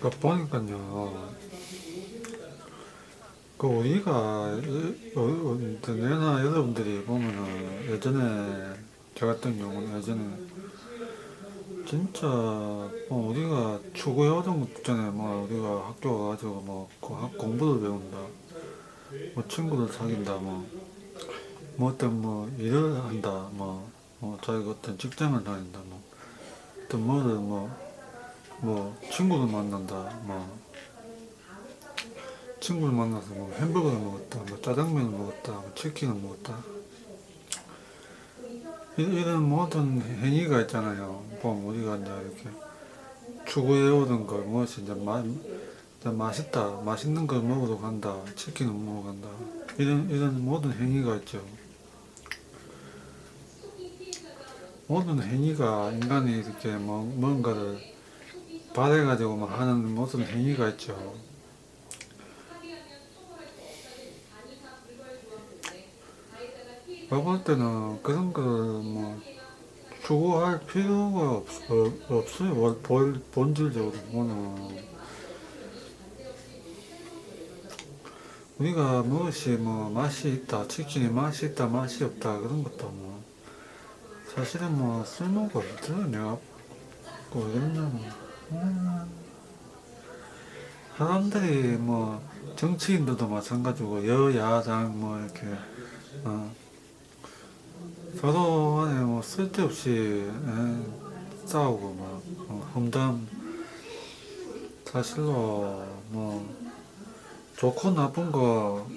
그 보니까요. 그 우리가 내나 여러분들이 보면은 예전에 저 같은 경우는 예전에 진짜 뭐 우리가 추구해 오던 것 있잖아요. 뭐 우리가 학교 가가지고 뭐 공부를 배운다, 뭐 친구를 사귄다, 뭐, 뭐 어떤 뭐 일을 한다, 뭐, 뭐 자기가 어떤 직장을 다닌다, 뭐 어떤 뭐를 뭐뭐 친구를 만난다, 뭐 친구를 만나서 뭐 햄버거를 먹었다, 뭐 짜장면을 먹었다, 뭐 치킨을 먹었다. 이- 이런 모든 행위가 있잖아요. 보면 우리가 이제 이렇게 추구해 오던 걸 무엇이 이제 마, 이제 맛있다, 맛있는 걸 먹으러 간다, 치킨을 먹으러 간다. 이런 이런 모든 행위가 있죠. 모든 행위가 인간이 이렇게 뭐 뭔가를 바래가지고 막 하는 모든 행위가 있죠. 내가 볼 때는 그런 걸뭐 추구할 필요가 없, 어, 없어요. 원- 본, 본질적으로 보면. 우리가 무엇이 뭐 맛이 있다, 치킨이 맛이 있다, 맛이 없다, 그런 것도 뭐, 사실은 뭐 쓸모가 없어요. 내가 뭐왜 그러냐면, 음, 사람들이 뭐, 정치인들도 마찬가지고, 여야당 뭐 이렇게, 어, 서로 간에 뭐 쓸데없이 에, 싸우고 막 어, 험담. 사실로 뭐 좋고 나쁜 거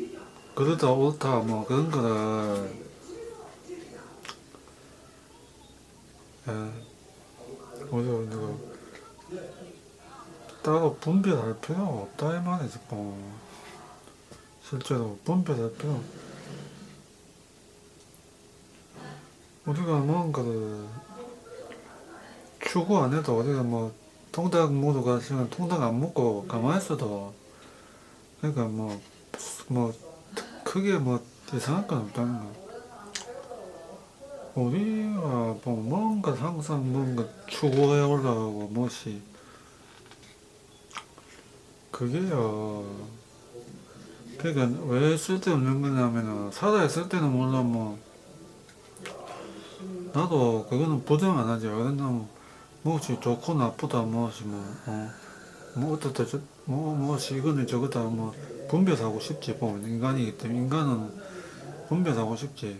그러다 옳다 뭐 그런 거를 에, 우리가 우리가 따로 분별할 필요가 없다 이 말이지 뭐 실제로 분별할 필요 우리가 뭔가를 추구 안 해도 우리가 뭐 통닭 먹으러 가시면 통닭 안 먹고 가만히 있어도 그러니까 뭐, 뭐 크게 뭐 이상할 건 없다는 거. 우리가 뭐 뭔가 항상 뭔가 추구해 올라가고 무엇이 그게요. 그러니까 왜 쓸데없는 거냐면은 살아있을 때는 물론 뭐 나도 그거는 부정 안 하죠. 왜냐면 무엇이 좋고 나쁘다 무엇이 뭐, 어, 뭐 어떻다 저, 뭐 무엇이 이거는 저거다 뭐 분별하고 싶지 보면 인간이기 때문에 인간은 분별하고 싶지.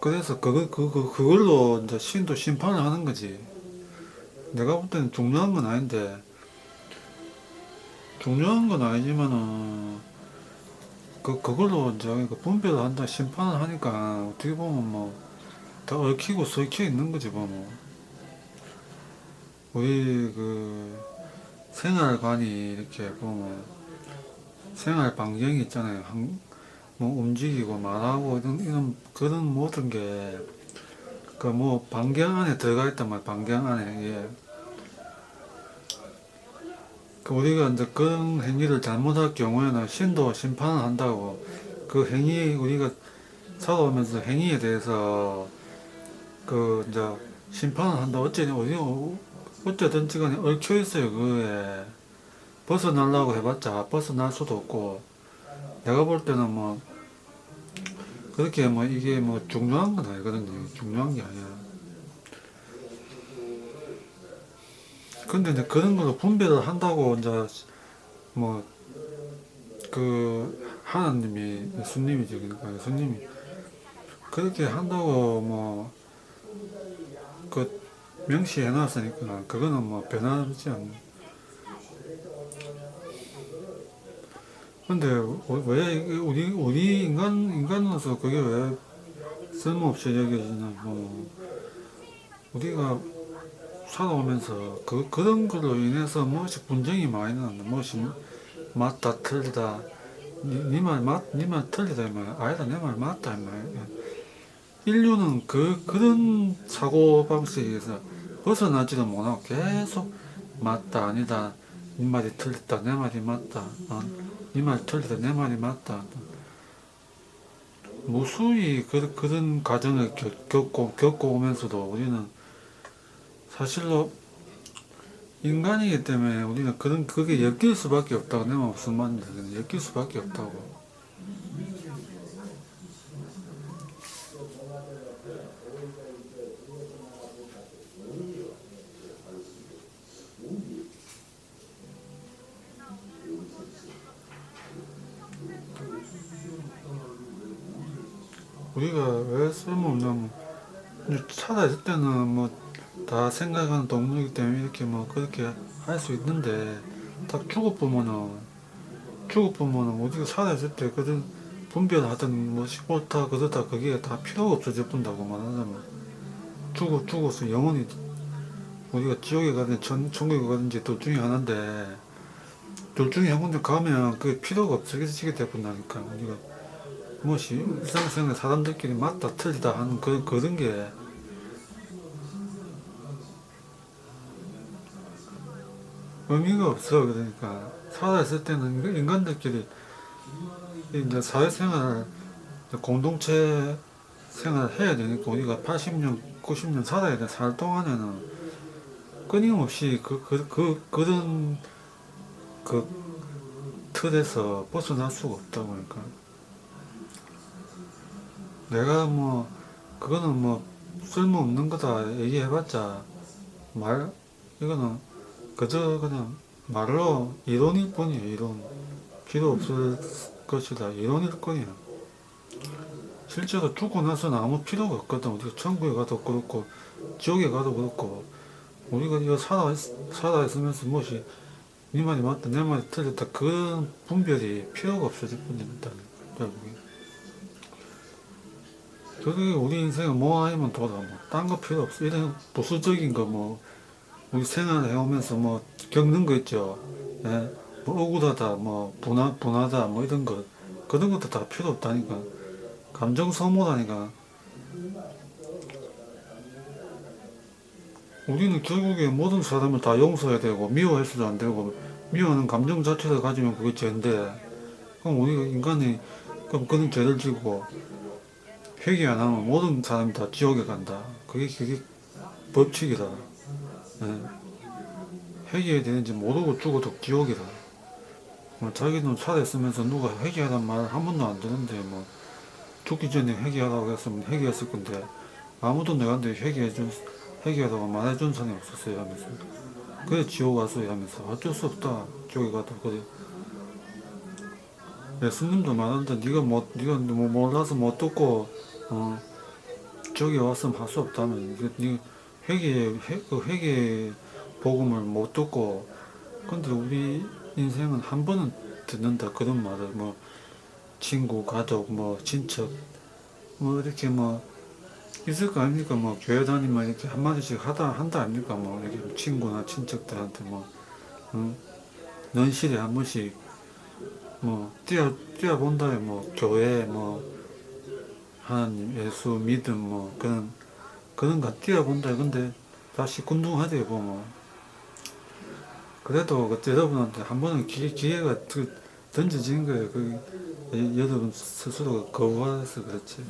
그래서 그거 그, 그 그걸로 이제 신도 심판을 하는 거지. 내가 볼 때는 중요한 건 아닌데 중요한 건 아니지만은 그 그걸로 이제 그 분별을 한다 심판을 하니까 어떻게 보면 뭐. 다 얽히고 설켜 있는 거지 뭐. 뭐. 우리 그 생활관이 이렇게 보면 생활 반경이 있잖아요. 한, 뭐 움직이고 말하고 이런, 이런 그런 모든 게 그 뭐 반경 안에 들어가 있단 말이야. 반경 안에 예. 그 우리가 이제 그런 행위를 잘못할 경우에는 신도 심판을 한다고 그 행위 우리가 살아오면서 행위에 대해서 그 이제 심판을 한다 어째 어디 어쨌든지 간에 얽혀 있어요 그에 벗어나려고 해봤자 벗어날 수도 없고 내가 볼 때는 뭐 그렇게 뭐 이게 뭐 중요한 건 아니거든요 중요한 게 아니야 근데 이제 그런 걸로 분별을 한다고 이제 뭐 그 하나님이 예수님이지 그러니까 예수님이 그렇게 한다고 뭐 그 명시해 놨으니까 그거는 뭐 변하지 않는. 근데 왜 이게 우리 우리 인간 인간으로서 그게 왜 쓸모없이 여겨지냐 뭐. 우리가 살아오면서 그 그런 걸로 인해서 무엇이 분쟁이 많이 난다 무엇이 맞다 틀리다. 니말 맞, 니말 틀리다 이 말이야 아니다 내 말 맞다 이 말이야 인류는 그, 그런 사고 방식에서 벗어나지도 못하고 계속 맞다, 아니다, 네 말이 틀렸다, 내 말이 맞다, 어? 네말 틀렸다, 내 말이 맞다. 무수히 그, 그런 과정을 겪, 겪고, 겪고 오면서도 우리는 사실로 인간이기 때문에 우리는 그런 그게 엮일 수밖에 없다고 내말 무슨 말인지. 엮일 수밖에 없다고. 우리가 왜 쓸모없냐면 이제 살아있을 때는 뭐 다 생각하는 동물이기 때문에 이렇게 뭐 그렇게 할 수 있는데 딱 죽어보면은 죽어보면은 우리가 살아 있을 때 그런 분별하던 뭐 옳다 그렇다 그게 다 필요가 없어져 본다고 말하자면. 죽어 죽어서 영원히 우리가 지옥에 가든 천, 천국에 가든지 둘 중에 하나인데 둘 중에 한 군데 가면 그게 필요가 없어지게 돼본다니까 우리가 무엇이? 일상생활 사람들끼리 맞다 틀리다 하는 그, 그런 게. 의미가 없어 그러니까. 살아있을 때는 그 인간들끼리 이제 사회생활 공동체 생활을 해야 되니까 우리가 80년 90년 살아야 돼. 살 동안에는 끊임없이 그, 그, 그, 그런 그 틀에서 벗어날 수가 없다고 그러니까 내가 뭐 그거는 뭐 쓸모없는 거다 얘기해봤자 말 이거는 그저 그냥 말로 이론일 뿐이에요 이론. 필요 없을 것이다 이론일 뿐이야 실제로 죽고 나서는 아무 필요가 없거든. 우리가 천국에 가도 그렇고 지옥에 가도 그렇고. 우리가 이거 살아 살아 있으면서 무엇이 네 말이 맞다 내 말이 틀렸다 그런 분별이 필요가 없어질 뿐입니다 결국에 그게 우리 인생은 뭐 아니면 도다 뭐 딴 거 필요 없어. 이런 부수적인 거 뭐 우리 생활 해오면서 뭐 겪는 거 있죠. 예? 뭐 억울하다 뭐 분하, 분하다 뭐 이런 거. 그런 것도 다 필요 없다니까. 감정 소모라니까. 우리는 결국에 모든 사람을 다 용서해야 되고 미워해서도 안 되고 미워하는 감정 자체를 가지면 그게 죄인데 그럼 우리가 인간이 그럼 그런 죄를 지고 회개 안 하면 모든 사람이 다 지옥에 간다. 그게 그게 법칙이다. 예. 회개해야 되는지 모르고 죽어도 지옥이다. 뭐 자기는 살아있으면서 누가 회개하란 말 한 번도 안 듣는데 뭐 죽기 전에 회개하라고 했으면 회개했을 건데 아무도 내한테 회개해준 회개하라고 말해준 사람이 없었어요 하면서 그래 지옥 왔어요 하면서 어쩔 수 없다 지옥에 가도 그래 예수님도 말한다 네가 못 네가 뭐 몰라서 못 듣고 어 저기 왔으면 할 수 없다면 네 회개 회, 그 회개 복음을 못 듣고 근데 우리 인생은 한 번은 듣는다 그런 말을. 뭐 친구 가족 뭐 친척 뭐 이렇게 뭐 있을 거 아닙니까? 뭐 교회 다니면 이렇게 한 마디씩 하다 한다 아닙니까? 뭐 이렇게 친구나 친척들한테 뭐 응? 연실에 한 번씩 뭐 뛰어 뛰어 본다에 뭐 교회 뭐 하나님 예수 믿음 뭐 그런 그런 거 뛰어 본다. 근데 다시 군중하대요 보면. 그래도 그때 여러분한테 한 번은 기회, 기회가 그 던져진 거예요. 그 여- 여러분 스스로가 거부해서 그렇지.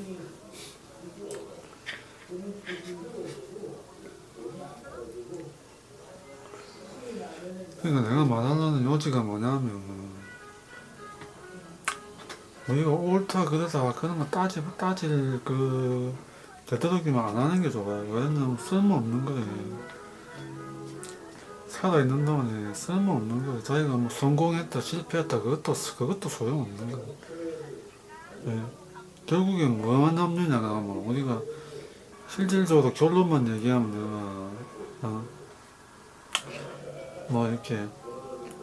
그러니까 내가 말하려는 요지가 뭐냐면 우리가 옳다 그러다 그런 거 따지 따질 그 되도록이면 안 하는 게 좋아요. 왜냐면 쓸모없는 거예요. 살아 있는 동안에 쓸모없는 거예요. 자기가 뭐 성공했다 실패했다 그것도 그것도 소용없는 거예요. 예. 결국엔 뭐만 남느냐가 뭐 우리가 실질적으로 결론만 얘기하면 어, 뭐 이렇게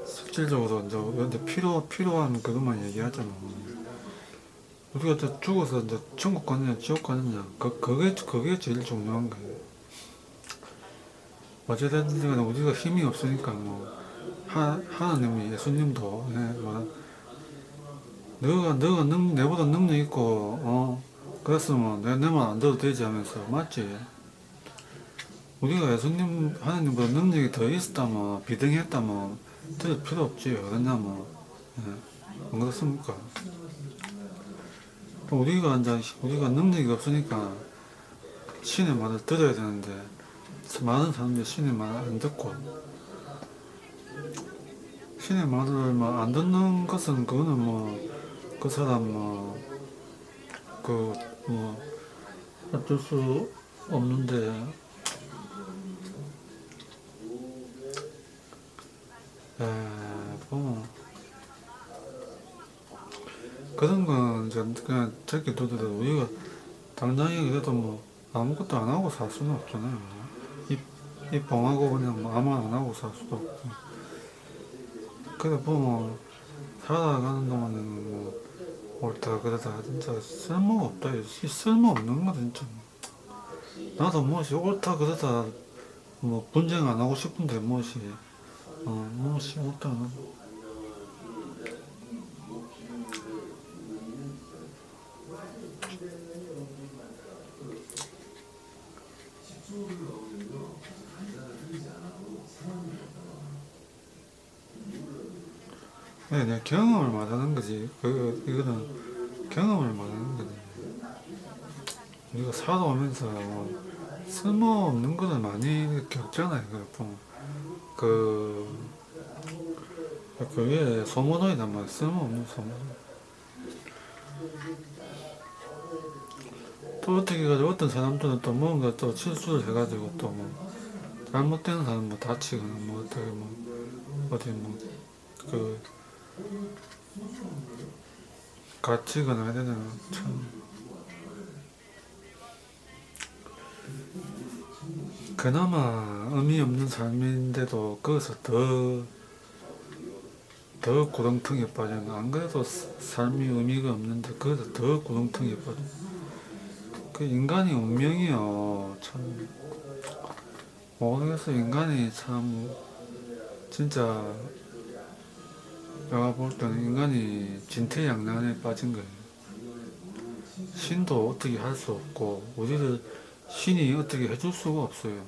실질적으로 이제 필요 필요한 그것만 얘기하잖아. 우리가 이제 죽어서 이제 천국 가느냐 지옥 가느냐 그 그게 그게 제일 중요한 거예요. 어쨌든 우리가 힘이 없으니까 뭐 하, 하나님이 예수님도 예, 뭐 너가 너가 능, 내보다 능력 있고 어 그랬으면 내내말 안 들어도 되지 하면서 맞지? 우리가 예수님 하나님보다 능력이 더 있었다면 비등했다면 들을 필요 없지 왜냐면 예, 안 그렇습니까? 우리가 이제 우리가 능력이 없으니까 신의 말을 들어야 되는데 많은 사람들이 신의 말안 듣고 신의 말을 뭐안 듣는 것은 그거는 뭐 그 사람 뭐 그뭐 어쩔 수 없는데 에 보면 그런 건 이제 그냥 저렇게 두더라도 우리가 당장에 그래도 뭐 아무것도 안 하고 살 수는 없잖아요. 이, 이 봉하고 그냥 뭐 아무 안 하고 살 수도 없고. 그래 보면 살아가는 동안에는 뭐 옳다 그러다 진짜 쓸모가 없다. 이 쓸모 없는 거 진짜. 나도 무엇이 옳다 그러다 뭐 분쟁 안 하고 싶은데 무엇이 어 무엇이 옳다 안 하고. 네, 네, 경험을 말하는 거지. 그, 이거는 경험을 말하는 거지. 우리가 살아오면서 뭐 쓸모없는 거는 많이 겪잖아요. 그, 보면. 그, 그게 소모노이단 말이야. 쓸모없는 소모노이. 또 어떻게 해가지고 어떤 사람들은 또 뭔가 또 실수를 해가지고 또 뭐 잘못된 사람 뭐 다치거나 뭐 어떻게 뭐 어디 뭐그 갇히거나 해야 되잖아 참. 그나마 의미 없는 삶인데도 거기서 더, 더 구렁텅이에 빠져는 안 그래도 사- 삶이 의미가 없는데 거기서 더 구렁텅이에 빠져. 그 인간이 운명이요. 참. 모르겠어. 인간이 참 진짜 내가 볼 때는 인간이 진퇴양난에 빠진 거예요. 신도 어떻게 할 수 없고 우리를 신이 어떻게 해줄 수가 없어요.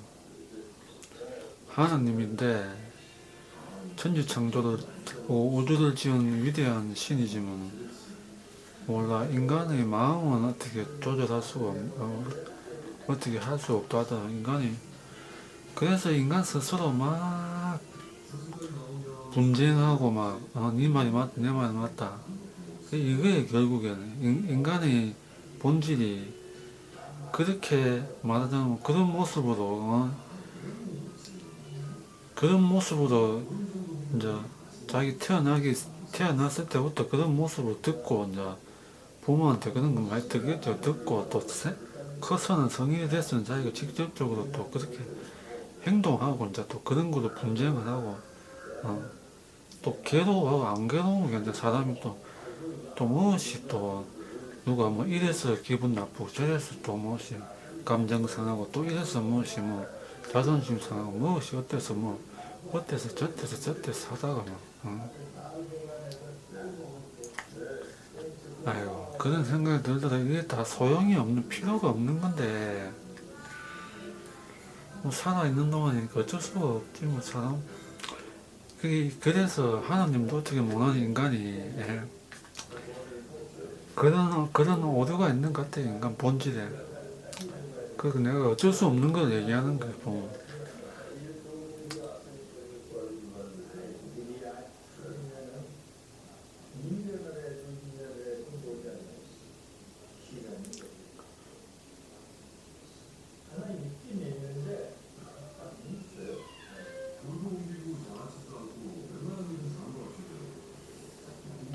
하나님인데 천지창조를 어, 우주를 지은 위대한 신이지만 몰라 인간의 마음은 어떻게 조절할 수가 없, 어, 어떻게 할 수 없다 하더라 인간이 그래서 인간 스스로 막 분쟁하고 막, 어, 네 말이 맞다, 내 말이 맞다. 이게 결국에는 인- 인간의 본질이 그렇게 말하자면 그런 모습으로, 어, 그런 모습으로 이제 자기 태어나기, 태어났을 때부터 그런 모습을 듣고 이제 부모한테 그런 거 많이 듣겠죠. 듣고 또 세- 커서는 성인이 됐으면 자기가 직접적으로 또 그렇게 행동하고 이제 또 그런 걸로 분쟁을 하고, 어, 또 괴로워하고 안 괴로우면 이제 사람이 또, 또 무엇이 또 누가 뭐 이래서 기분 나쁘고 저래서 또 무엇이 감정 상하고 또 이래서 무엇이 뭐 자존심 상하고 무엇이 어때서 뭐 어때서 저때서 저때서 하다가 막 어? 아이고 그런 생각이 들더라. 이게 다 소용이 없는 필요가 없는 건데. 뭐 살아있는 동안이니까 어쩔 수가 없지 뭐 사람 그래서 하나님도 어떻게 못하는 인간이 예. 그런 그런 오류가 있는 것 같아 인간 본질에. 그 내가 어쩔 수 없는 걸 얘기하는 거야. 보면.